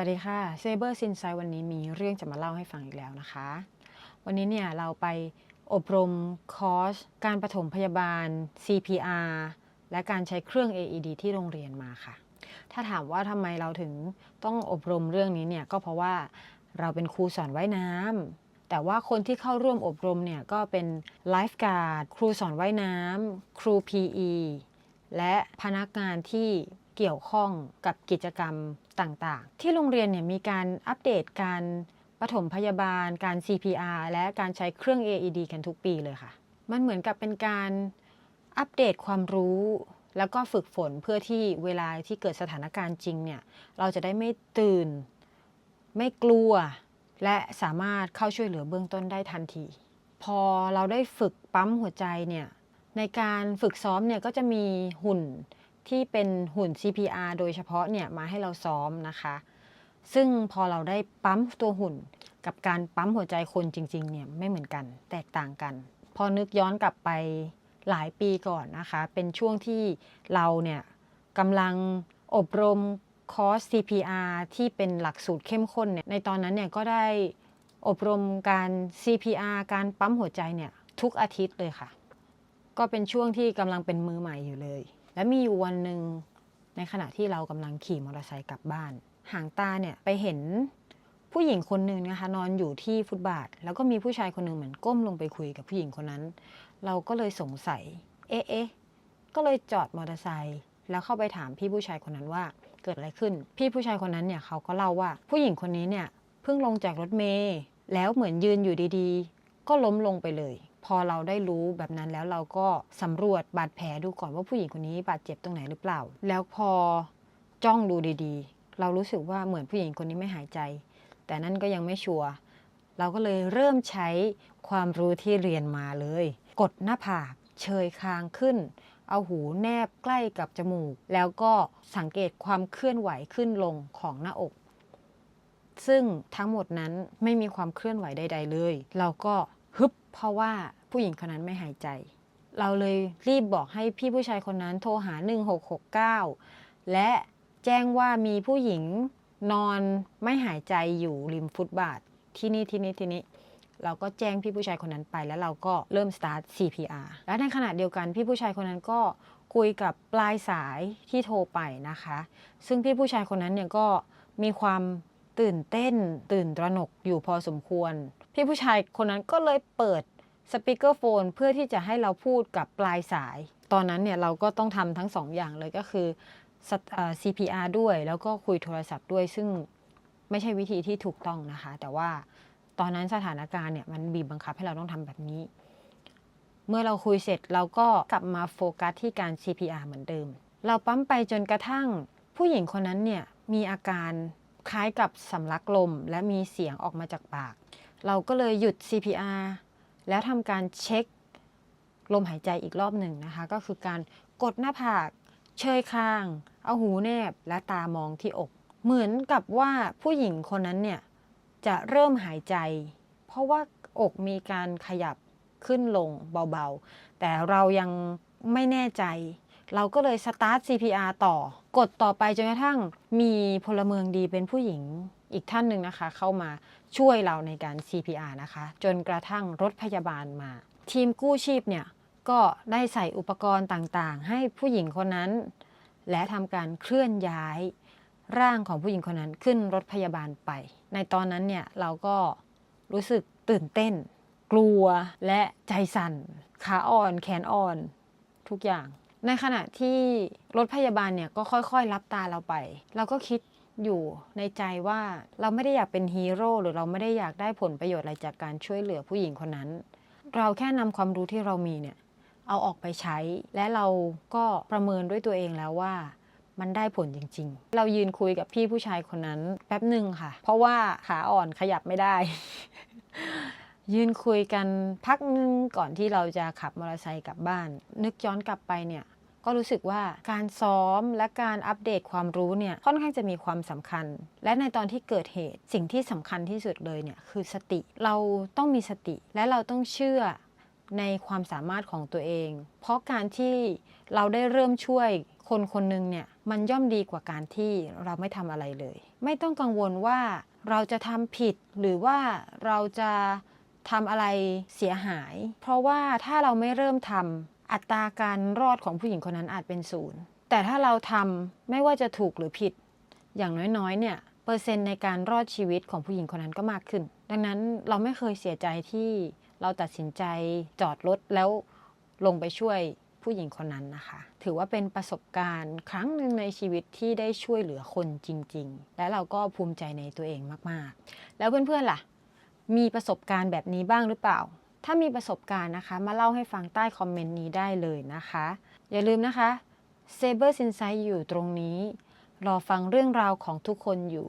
วัสดีค่ะเซเบอร์ซินไซวันนี้มีเรื่องจะมาเล่าให้ฟังอีกแล้วนะคะ วันนี้เนี่ยเราไปอบรมคอร์สการปฐมพยาบาล CPR และการใช้เครื่อง AED ที่โรงเรียนมาค่ะ ถ้าถามว่าทำไมเราถึงต้องอบรมเรื่องนี้เนี่ยก็เพราะว่าเราเป็นครูสอนว่ายน้ำแต่ว่าคนที่เข้าร่วมอบรมเนี่ยก็เป็นไลฟ์การ์ดครูสอนว่ายน้ำครู PE และพนักงานที่ เกี่ยวข้องกับกิจกรรมต่างๆ ที่โรงเรียนเนี่ยมีการอัปเดตการปฐมพยาบาล การ CPR และการใช้เครื่อง AED กันทุกปีเลยค่ะ มันเหมือนกับเป็นการอัปเดตความรู้ แล้วก็ฝึกฝนเพื่อที่เวลาที่เกิดสถานการณ์จริงเนี่ย เราจะได้ไม่ตื่น ไม่กลัว และสามารถเข้าช่วยเหลือเบื้องต้นได้ทันที พอเราได้ฝึกปั๊มหัวใจเนี่ย ในการฝึกซ้อมเนี่ยก็จะมีหุ่น ที่เป็นหุ่น CPR โดยเฉพาะเนี่ยมาให้เราซ้อมนะคะ ซึ่งพอเราได้ปั๊มตัวหุ่นกับการปั๊มหัวใจคนจริงๆเนี่ยไม่เหมือนกัน แตกต่างกัน พอนึกย้อนกลับไปหลายปีก่อนนะคะ เป็นช่วงที่เราเนี่ยกำลังอบรมคอร์ส CPR ที่เป็นหลักสูตรเข้มข้นเนี่ย ในตอนนั้นเนี่ยก็ได้อบรมการ CPR การปั๊มหัวใจเนี่ยทุกอาทิตย์เลยค่ะ ก็เป็นช่วงที่กำลังเป็นมือใหม่อยู่เลย และมีอยู่วันหนึ่งในขณะที่เรากำลังขี่มอเตอร์ไซค์กลับบ้าน หางตาเนี่ยไปเห็นผู้หญิงคนหนึ่งนะคะ นอนอยู่ที่ฟุตบาท แล้วก็มีผู้ชายคนหนึ่งเหมือนก้มลงไปคุยกับผู้หญิงคนนั้น เราก็เลยสงสัยเอ๊ะเอ๊ะก็เลยจอดมอเตอร์ไซค์แล้วเข้าไปถามพี่ผู้ชายคนนั้นว่าเกิดอะไรขึ้น พี่ผู้ชายคนนั้นเนี่ยเขาก็เล่าว่าผู้หญิงคนนี้เนี่ยเพิ่งลงจากรถเมล์แล้วเหมือนยืนอยู่ดีๆ ก็ล้มลงไปเลย พอเราได้รู้แบบนั้นแล้วเราก็สำรวจบาดแผลดูก่อนว่าผู้หญิงคนนี้บาดเจ็บตรงไหนหรือเปล่า แล้วพอจ้องดูดีๆ เรารู้สึกว่าเหมือนผู้หญิงคนนี้ไม่หายใจ แต่นั่นก็ยังไม่ชัวร์เราก็เลยเริ่มใช้ความรู้ที่เรียนมาเลย กดหน้าผากเชยคางขึ้น เอาหูแนบใกล้กับจมูก แล้วก็สังเกตความเคลื่อนไหวขึ้นลงของหน้าอก ซึ่งทั้งหมดนั้นไม่มีความเคลื่อนไหวใด ๆ เลย เราก็ ฮึบเพราะว่าผู้หญิงคนนั้นไม่หายใจ เราเลยรีบบอกให้พี่ผู้ชายคนนั้นโทรหา 1669 และแจ้งว่ามีผู้หญิงนอนไม่หายใจอยู่ริมฟุตบาทที่นี่ที่นี่ที่นี่เราก็แจ้งพี่ผู้ชายคนนั้นไปแล้วเราก็เริ่มสตาร์ท CPR และในขณะเดียวกันพี่ผู้ชายคนนั้นก็คุยกับปลายสายที่โทรไปนะคะ ซึ่งพี่ผู้ชายคนนั้นเนี่ยก็มีความตื่นเต้นตื่นตระหนกอยู่พอสมควร พี่ผู้ชายคนนั้นก็เลยเปิดสปีกเกอร์โฟนเพื่อที่จะให้เราพูดกับปลายสาย ตอนนั้นเนี่ยเราก็ต้องทำทั้งสองอย่างเลยก็คือ CPR ด้วยแล้วก็คุยโทรศัพท์ด้วยซึ่งไม่ใช่วิธีที่ถูกต้องนะคะ แต่ว่าตอนนั้นสถานการณ์เนี่ยมันบีบบังคับให้เราต้องทำแบบนี้ เมื่อเราคุยเสร็จเราก็กลับมาโฟกัสที่การ CPR เหมือนเดิม เราปั๊มไปจนกระทั่ง ผู้หญิงคนนั้นเนี่ยมีอาการคล้ายกับสำลักลมและมีเสียงออกมาจากปาก เราก็เลยหยุด CPR แล้วทำการเช็คลมหายใจอีกรอบหนึ่งนะคะ ก็คือการกดหน้าผาก เชยคาง เอาหูแนบ และตามองที่อก เหมือนกับว่าผู้หญิงคนนั้นเนี่ย จะเริ่มหายใจ เพราะว่าอกมีการขยับขึ้นลงเบาๆ แต่เรายังไม่แน่ใจ เราก็เลยสตาร์ท CPR ต่อ กดต่อไปจนกระทั่งมีพลเมืองดีเป็นผู้หญิง อีกท่านหนึ่งนะคะ เข้ามาช่วยเราในการ CPR นะคะ จนกระทั่งรถพยาบาลมา ทีมกู้ชีพเนี่ยก็ได้ใส่อุปกรณ์ต่างๆ ให้ผู้หญิงคนนั้น และทำการเคลื่อนย้ายร่างของผู้หญิงคนนั้นขึ้นรถพยาบาลไป ในตอนนั้นเนี่ยเราก็รู้สึกตื่นเต้น กลัวและใจสั่นขาอ่อนแขนอ่อน ทุกอย่าง ในขณะที่รถพยาบาลเนี่ยก็ค่อยๆ รับตาเราไป เราก็คิด อยู่ในใจว่าเราไม่ได้อยากเป็นฮีโร่หรือเราไม่ได้อยากได้ผลประโยชน์อะไรจากการช่วยเหลือผู้หญิงคนนั้น เราแค่นำความรู้ที่เรามีเนี่ยเอาออกไปใช้ และเราก็ประเมินด้วยตัวเองแล้วว่ามันได้ผลจริง ๆ เรายืนคุยกับพี่ผู้ชายคนนั้นแป๊บหนึ่งค่ะ เพราะว่าขาอ่อนขยับไม่ได้ ยืนคุยกันพักนึงก่อนที่เราจะขับมอเตอร์ไซค์กลับบ้าน นึกย้อนกลับไปเนี่ย ก็รู้สึกว่าการซ้อมและการอัปเดตความรู้เนี่ยค่อนข้างจะมีความสำคัญ และในตอนที่เกิดเหตุสิ่งที่สำคัญที่สุดเลยเนี่ยคือสติ เราต้องมีสติและเราต้องเชื่อในความสามารถของตัวเอง เพราะการที่เราได้เริ่มช่วยคนคนหนึ่งเนี่ยมันย่อมดีกว่าการที่เราไม่ทำอะไรเลย ไม่ต้องกังวลว่าเราจะทำผิดหรือว่าเราจะทำอะไรเสียหาย เพราะว่าถ้าเราไม่เริ่มทำ อัตราการรอดของผู้หญิงคนนั้นอาจเป็นศูนย์แต่ถ้าเราทำไม่ว่าจะถูกหรือผิด อย่างน้อยๆ เนี่ยเปอร์เซ็นต์ในการรอดชีวิตของผู้หญิงคนนั้นก็มากขึ้น ดังนั้นเราไม่เคยเสียใจที่เราตัดสินใจจอดรถแล้วลงไปช่วยผู้หญิงคนนั้นนะคะ ถือว่าเป็นประสบการณ์ครั้งหนึ่งในชีวิตที่ได้ช่วยเหลือคนจริง ๆ และเราก็ภูมิใจในตัวเองมากๆ แล้วเพื่อนๆล่ะ มีประสบการณ์แบบนี้บ้างหรือเปล่า ถ้ามีประสบการณ์นะคะ มาเล่าให้ฟังใต้คอมเมนต์นี้ได้เลยนะคะ อย่าลืมนะคะ Saber Insight อยู่ตรงนี้ รอฟังเรื่องราวของทุกคนอยู่